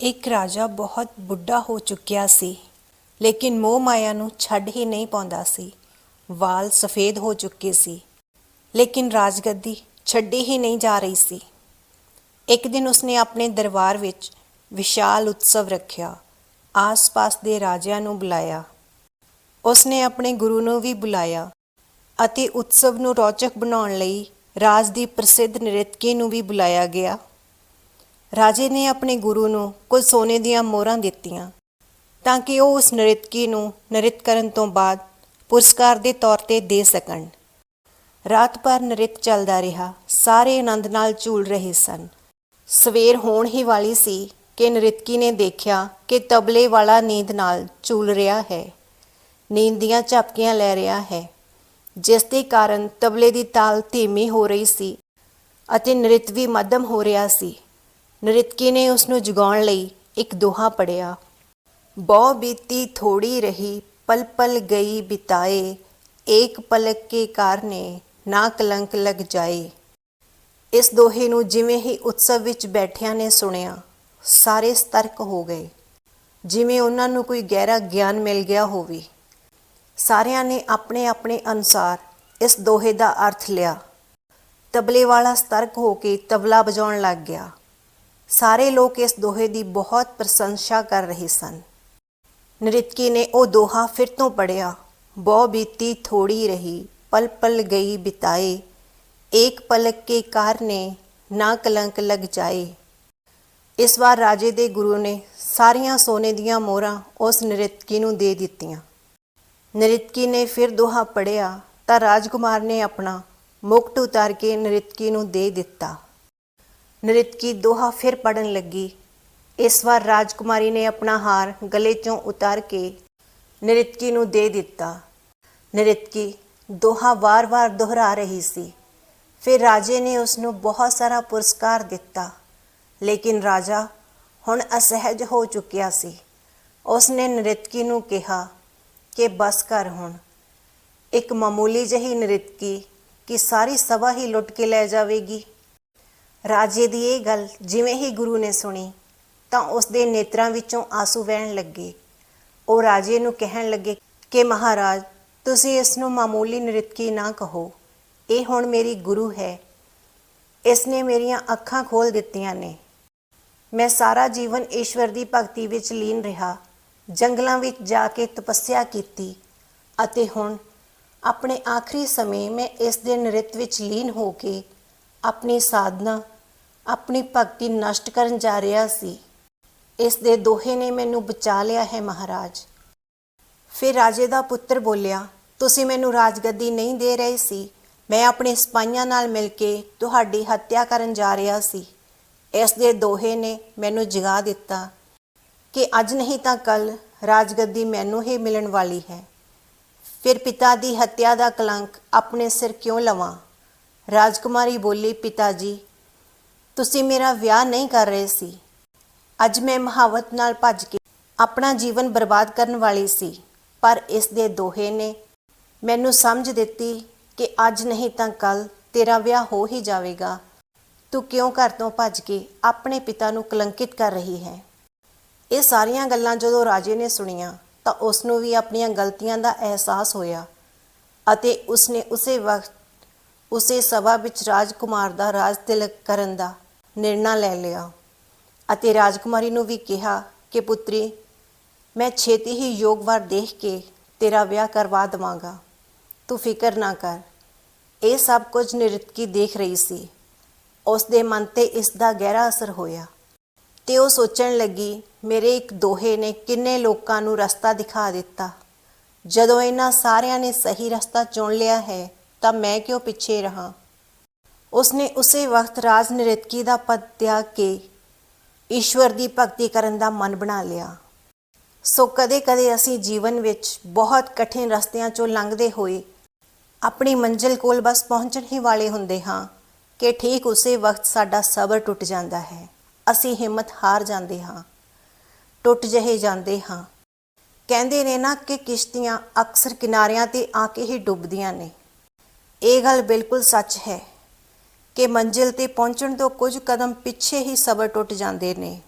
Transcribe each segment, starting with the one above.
ਇੱਕ ਰਾਜਾ ਬਹੁਤ ਬੁੱਢਾ ਹੋ ਚੁੱਕਿਆ ਸੀ, ਲੇਕਿਨ ਮੋਹ ਮਾਇਆ ਨੂੰ ਛੱਡ ਹੀ ਨਹੀਂ ਪਾਉਂਦਾ ਸੀ। ਵਾਲ ਸਫੇਦ ਹੋ ਚੁੱਕੇ ਸੀ, ਲੇਕਿਨ ਰਾਜਗੱਦੀ ਛੱਡੀ ਹੀ ਨਹੀਂ ਜਾ ਰਹੀ ਸੀ। ਇੱਕ ਦਿਨ ਉਸਨੇ ਆਪਣੇ ਦਰਬਾਰ ਵਿੱਚ ਵਿਸ਼ਾਲ ਉਤਸਵ ਰੱਖਿਆ, ਆਸ-ਪਾਸ ਦੇ ਰਾਜਿਆਂ ਨੂੰ ਬੁਲਾਇਆ। ਉਸਨੇ ਆਪਣੇ ਗੁਰੂ ਨੂੰ ਵੀ ਬੁਲਾਇਆ ਅਤੇ ਉਤਸਵ ਨੂੰ ਰੌਚਕ ਬਣਾਉਣ ਲਈ ਰਾਜ ਦੀ ਪ੍ਰਸਿੱਧ ਨ੍ਰਿਤਕੀ ਨੂੰ ਵੀ ਬੁਲਾਇਆ ਗਿਆ। ਰਾਜੇ ਨੇ ਆਪਣੇ ਗੁਰੂ ਨੂੰ ਕੁਝ ਸੋਨੇ ਦੀਆਂ ਮੋਹਰਾਂ ਦਿੱਤੀਆਂ ਤਾਂ ਕਿ ਉਹ ਉਸ ਨ੍ਰਿਤਕੀ ਨੂੰ ਨ੍ਰਿਤ ਕਰਨ ਤੋਂ ਬਾਅਦ ਪੁਰਸਕਾਰ ਦੇ ਤੌਰ ਤੇ ਦੇ ਸਕਣ। ਰਾਤ ਭਰ ਨ੍ਰਿਤ ਚੱਲਦਾ ਰਿਹਾ। ਸਾਰੇ ਆਨੰਦ ਨਾਲ ਝੂਲ ਰਹੇ ਸਨ। ਸਵੇਰ ਹੋਣ ਹੀ ਵਾਲੀ ਸੀ ਕਿ ਨ੍ਰਿਤਕੀ ਨੇ ਦੇਖਿਆ ਕਿ ਤਬਲੇ ਵਾਲਾ ਨੀਂਦ ਨਾਲ ਝੂਲ ਰਿਹਾ ਹੈ। ਨੀਂਦ ਦੀਆਂ ਝਪਕੀਆਂ ਲੈ ਰਿਹਾ ਹੈ। ਜਿਸ ਦੇ ਕਾਰਨ ਤਬਲੇ ਦੀ ਤਾਲ ਧੀਮੀ ਹੋ ਰਹੀ ਸੀ ਅਤੇ ਨ੍ਰਿਤ ਵੀ ਮੱਧਮ ਹੋ ਰਿਹਾ ਸੀ। ਨ੍ਰਿਤਕੀ ਨੇ ਉਸ ਨੂੰ ਜਗਾਉਣ ਲਈ ਇੱਕ ਦੋਹਾ ਪੜਿਆ ਬਹੁ ਬੀਤੀ ਥੋੜੀ ਰਹੀ, ਪਲ ਪਲ ਗਈ ਬਿਤਾਏ। ਏਕ ਪਲਕ ਕੇ ਕਾਰਨੇ, ਨਾ ਕਲੰਕ ਲਗ ਜਾਏ। ਇਸ ਦੋਹੇ ਨੂੰ ਜਿਵੇਂ ਹੀ ਉਤਸਵ ਵਿੱਚ ਬੈਠਿਆਂ ਨੇ ਸੁਣਿਆ, ਸਾਰੇ ਸਤਰਕ ਹੋ ਗਏ। ਜਿਵੇਂ ਉਹਨਾਂ ਨੂੰ ਕੋਈ ਗਹਿਰਾ ਗਿਆਨ ਮਿਲ ਗਿਆ ਹੋਵੇ। ਸਾਰਿਆਂ ਨੇ ਆਪਣੇ ਆਪਣੇ ਅਨੁਸਾਰ ਇਸ ਦੋਹੇ ਦਾ ਅਰਥ ਲਿਆ। ਤਬਲੇ ਵਾਲਾ ਸਤਰਕ ਹੋ ਕੇ ਤਬਲਾ ਵਜਾਉਣ ਲੱਗ ਗਿਆ। ਸਾਰੇ ਲੋਕ ਇਸ ਦੋਹੇ ਦੀ ਬਹੁਤ ਪ੍ਰਸ਼ੰਸਾ ਕਰ ਰਹੇ ਸਨ। ਨ੍ਰਿਤਕੀ ਨੇ ਉਹ ਦੋਹਾ ਫਿਰ ਤੋਂ ਪੜਿਆ ਬਹੁ ਬੀਤੀ ਥੋੜੀ ਰਹੀ, ਪਲ ਪਲ ਗਈ ਬਿਤਾਏ। ਏਕ ਪਲਕ ਕੇ ਕਾਰਨੇ ਨਾ ਕਲੰਕ ਲਗ ਜਾਏ। ਇਸ ਵਾਰ ਰਾਜੇ ਦੇ ਗੁਰੂ ਨੇ ਸਾਰੀਆਂ ਸੋਨੇ ਦੀਆਂ ਮੋਹਰਾਂ ਉਸ ਨ੍ਰਿਤਕੀ ਨੂੰ ਦੇ ਦਿੱਤੀਆਂ। ਨ੍ਰਿਤਕੀ ਨੇ ਫਿਰ ਦੋਹਾ ਪੜਿਆ ਤਾਂ ਰਾਜਕੁਮਾਰ ਨੇ ਆਪਣਾ ਮੁਕਟ ਉਤਾਰ ਕੇ ਨ੍ਰਿਤਕੀ ਨੂੰ ਦੇ ਦਿੱਤਾ। ਨ੍ਰਿਤਕੀ ਦੋਹਾ ਫਿਰ ਪੜਨ ਲੱਗੀ ਇਸ ਵਾਰ ਰਾਜਕੁਮਾਰੀ ਨੇ ਆਪਣਾ ਹਾਰ ਗਲੇ ਚੋਂ ਉਤਾਰ ਕੇ ਨ੍ਰਿਤਕੀ ਨੂੰ ਦੇ ਦਿੱਤਾ ਨ੍ਰਿਤਕੀ ਦੋਹਾ ਵਾਰ-ਵਾਰ ਦੁਹਰਾ ਰਹੀ ਸੀ ਫਿਰ ਰਾਜੇ ਨੇ ਉਸ ਨੂੰ ਬਹੁਤ ਸਾਰਾ ਪੁਰਸਕਾਰ ਦਿੱਤਾ ਲੇਕਿਨ ਰਾਜਾ ਹੁਣ ਅਸਹਿਜ ਹੋ ਚੁੱਕਿਆ ਸੀ ਉਸ ਨੇ ਨ੍ਰਿਤਕੀ ਨੂੰ ਕਿਹਾ ਕਿ ਬਸ ਕਰ ਹੁਣ ਇੱਕ ਮਾਮੂਲੀ ਜਿਹੀ ਨ੍ਰਿਤਕੀ ਕਿ ਸਾਰੀ ਸਭਾ ਹੀ ਲੁੱਟ ਕੇ ਲੈ ਜਾਵੇਗੀ ਰਾਜੇ ਦੀ ਇਹ ਗੱਲ ਜਿਵੇਂ ਹੀ ਗੁਰੂ ਨੇ ਸੁਣੀ, ਤਾਂ ਉਸ ਦੇ ਨੇਤਰਾਂ ਵਿੱਚੋਂ ਆਂਸੂ ਵਹਿਣ ਲੱਗੇ। ਉਹ ਰਾਜੇ ਨੂੰ ਕਹਿਣ ਲੱਗੇ ਕਿ ਮਹਾਰਾਜ, ਤੁਸੀਂ ਇਸ ਨੂੰ ਮਾਮੂਲੀ ਨ੍ਰਿਤਕੀ ਨਾ ਕਹੋ। ਇਹ ਹੁਣ ਮੇਰੀ ਗੁਰੂ ਹੈ। ਇਸ ਨੇ ਮੇਰੀਆਂ ਅੱਖਾਂ ਖੋਲ ਦਿੱਤੀਆਂ ਨੇ। ਮੈਂ ਸਾਰਾ ਜੀਵਨ ਈਸ਼ਵਰ ਦੀ ਭਗਤੀ ਵਿੱਚ ਲੀਨ ਰਿਹਾ। ਜੰਗਲਾਂ ਵਿੱਚ ਜਾ ਕੇ ਤਪੱਸਿਆ ਕੀਤੀ ਅਤੇ ਹੁਣ ਆਪਣੇ ਆਖਰੀ ਸਮੇਂ ਮੈਂ ਇਸ ਦੇ ਨ੍ਰਿਤ ਵਿੱਚ ਲੀਨ ਹੋ ਕੇ ਆਪਣੀ ਸਾਧਨਾ ਆਪਣੀ ਭਗਤੀ ਨਸ਼ਟ ਕਰਨ ਜਾ ਰਿਹਾ ਸੀ। ਇਸ ਦੇ ਦੋਹੇ ਨੇ ਮੈਨੂੰ ਬਚਾ ਲਿਆ ਹੈ ਮਹਾਰਾਜ। ਫਿਰ ਰਾਜੇ ਦਾ ਪੁੱਤਰ ਬੋਲਿਆ, ਤੁਸੀਂ ਮੈਨੂੰ ਰਾਜਗੱਦੀ ਨਹੀਂ ਦੇ ਰਹੇ ਸੀ। ਮੈਂ ਆਪਣੇ ਸਿਪਾਹੀਆਂ ਨਾਲ ਮਿਲ ਕੇ ਤੁਹਾਡੀ ਹੱਤਿਆ ਕਰਨ ਜਾ ਰਿਹਾ ਸੀ। ਇਸ ਦੇ ਦੋਹੇ ਨੇ ਮੈਨੂੰ ਜਗਾ ਦਿੱਤਾ ਕਿ ਅੱਜ ਨਹੀਂ ਤਾਂ ਕੱਲ ਰਾਜਗੱਦੀ ਮੈਨੂੰ ਹੀ ਮਿਲਣ ਵਾਲੀ ਹੈ। ਫਿਰ ਪਿਤਾ ਦੀ ਹੱਤਿਆ ਦਾ ਕਲੰਕ ਆਪਣੇ ਸਿਰ ਕਿਉਂ ਲਵਾਂ? ਰਾਜਕੁਮਾਰੀ ਬੋਲੀ, ਪਿਤਾ ਜੀ ਤੁਸੀਂ ਮੇਰਾ ਵਿਆਹ ਨਹੀਂ ਕਰ ਰਹੇ ਸੀ। ਅੱਜ ਮੈਂ ਮਹਾਵਤ ਨਾਲ ਭੱਜ ਕੇ ਆਪਣਾ ਜੀਵਨ ਬਰਬਾਦ ਕਰਨ ਵਾਲੀ ਸੀ, ਪਰ ਇਸ ਦੇ ਦੋਹੇ ਨੇ ਮੈਨੂੰ ਸਮਝ ਦਿੱਤੀ ਕਿ ਅੱਜ ਨਹੀਂ ਤਾਂ ਕੱਲ ਤੇਰਾ ਵਿਆਹ ਹੋ ਹੀ ਜਾਵੇਗਾ। ਤੂੰ ਕਿਉਂ ਘਰ ਤੋਂ ਭੱਜ ਕੇ ਆਪਣੇ ਪਿਤਾ ਨੂੰ ਕਲੰਕਿਤ ਕਰ ਰਹੀ ਹੈ? ਇਹ ਸਾਰੀਆਂ ਗੱਲਾਂ ਜਦੋਂ ਰਾਜੇ ਨੇ ਸੁਣੀਆਂ, ਤਾਂ ਉਸ ਨੂੰ ਵੀ ਆਪਣੀਆਂ ਗਲਤੀਆਂ ਦਾ ਅਹਿਸਾਸ ਹੋਇਆ ਅਤੇ ਉਸਨੇ ਉਸੇ ਵਕਤ, ਉਸੇ ਸਭਾ ਵਿੱਚ ਰਾਜਕੁਮਾਰ ਦਾ ਰਾਜ ਤਿਲਕ ਕਰਨ ਦਾ ਨਿਰਣਾ ਲੈ ਲਿਆ ਅਤੇ ਰਾਜਕੁਮਾਰੀ ਨੂੰ ਵੀ ਕਿਹਾ ਕਿ ਪੁੱਤਰੀ, ਮੈਂ ਛੇਤੀ ਹੀ ਯੋਗ ਵਾਰ ਦੇਖ ਕੇ ਤੇਰਾ ਵਿਆਹ ਕਰਵਾ ਦਵਾਂਗਾ। ਤੂੰ ਫਿਕਰ ਨਾ ਕਰ, ਇਹ ਸਭ ਕੁਝ ਨਿਰਤਕੀ ਦੇਖ ਰਹੀ ਸੀ। ਉਸ ਦੇ ਮਨ ਤੇ ਇਸ ਦਾ ਗਹਿਰਾ ਅਸਰ ਹੋਇਆ ਤੇ ਉਹ ਸੋਚਣ ਲੱਗੀ, ਮੇਰੇ ਇੱਕ ਦੋਹੇ ਨੇ ਕਿੰਨੇ ਲੋਕਾਂ ਨੂੰ ਰਸਤਾ ਦਿਖਾ ਦਿੱਤਾ। ਜਦੋਂ ਇਹਨਾਂ ਸਾਰਿਆਂ ਨੇ ਸਹੀ ਰਸਤਾ ਚੁਣ ਲਿਆ ਹੈ, ਤਾਂ ਮੈਂ ਕਿਉਂ ਪਿੱਛੇ ਰਹਾ? ਉਸਨੇ ਉਸੇ ਵਕਤ ਰਾਜ ਨਿਰਤਕੀ ਦਾ ਪਦ ਤਿਆਗ ਕੇ ਈਸ਼ਵਰ ਦੀ ਭਗਤੀ ਕਰਨ ਦਾ ਮਨ ਬਣਾ ਲਿਆ। ਸੋ ਕਦੇ-ਕਦੇ ਅਸੀਂ ਜੀਵਨ ਵਿੱਚ ਬਹੁਤ ਕਠਿਨ ਰਸਤਿਆਂ ਚੋਂ ਲੰਘਦੇ ਹੋਏ ਆਪਣੀ ਮੰਜ਼ਿਲ ਕੋਲ ਬਸ ਪਹੁੰਚਣ ਹੀ ਵਾਲੇ ਹੁੰਦੇ ਹਾਂ ਕਿ ਠੀਕ ਉਸੇ ਵਕਤ ਸਾਡਾ ਸਬਰ ਟੁੱਟ ਜਾਂਦਾ ਹੈ। ਅਸੀਂ ਹਿੰਮਤ ਹਾਰ ਜਾਂਦੇ ਹਾਂ, ਟੁੱਟ ਜਹੇ ਜਾਂਦੇ ਹਾਂ। ਕਹਿੰਦੇ ਨੇ ਨਾ ਕਿ ਕਿਸ਼ਤੀਆਂ ਅਕਸਰ ਕਿਨਾਰਿਆਂ ਤੇ ਆ ਕੇ ਹੀ ਡੁੱਬਦੀਆਂ ਨੇ। ਇਹ ਗੱਲ ਬਿਲਕੁਲ ਸੱਚ ਹੈ। ਕਿ ਮੰਜ਼ਿਲ ਤੇ ਪਹੁੰਚਣ ਤੋਂ ਕੁਝ ਕਦਮ ਪਿੱਛੇ ਹੀ ਸਬਰ ਟੁੱਟ ਜਾਂਦੇ ਨੇ।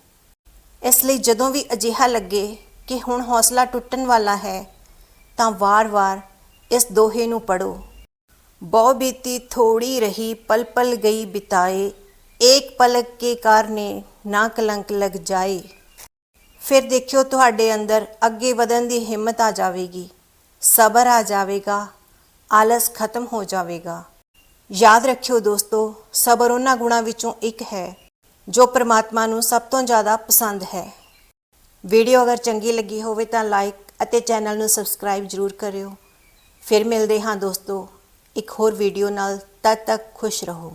ਇਸ ਲਈ ਜਦੋਂ ਵੀ ਅਜਿਹਾ ਲੱਗੇ ਕਿ ਹੁਣ ਹੌਸਲਾ ਟੁੱਟਣ ਵਾਲਾ ਹੈ, ਤਾਂ ਵਾਰ-ਵਾਰ ਇਸ ਦੋਹੇ ਨੂੰ ਪੜੋ ਬਹੁ ਬੀਤੀ ਥੋੜੀ ਰਹੀ ਪਲ ਪਲ ਗਈ ਬਿਤਾਏ, ਏਕ ਪਲਕ ਕੇ ਕਾਰਨੇ ਨਾ ਕਲੰਕ ਲਗ ਜਾਏ। ਫਿਰ ਦੇਖਿਓ ਤੁਹਾਡੇ ਅੰਦਰ ਅੱਗੇ ਵਧਣ ਦੀ ਹਿੰਮਤ ਆ ਜਾਵੇਗੀ, ਸਬਰ ਆ ਜਾਵੇਗਾ, ਆਲਸ ਖਤਮ ਹੋ ਜਾਵੇਗਾ। ਯਾਦ ਰੱਖਿਓ ਦੋਸਤੋ, ਸਬਰ ਉਹਨਾਂ ਗੁਣਾਂ ਵਿੱਚੋਂ ਇੱਕ ਹੈ, ਜੋ ਪ੍ਰਮਾਤਮਾ ਨੂੰ ਸਭ ਤੋਂ ਜ਼ਿਆਦਾ ਪਸੰਦ ਹੈ। ਵੀਡੀਓ ਅਗਰ ਚੰਗੀ ਲੱਗੀ ਹੋਵੇ ਤਾਂ ਲਾਈਕ ਅਤੇ ਚੈਨਲ ਨੂੰ ਸਬਸਕ੍ਰਾਈਬ ਜ਼ਰੂਰ ਕਰਿਓ। ਫਿਰ ਮਿਲਦੇ ਹਾਂ ਦੋਸਤੋ, ਇੱਕ ਹੋਰ ਵੀਡੀਓ ਨਾਲ, ਤਦ ਤੱਕ ਖੁਸ਼ ਰਹੋ।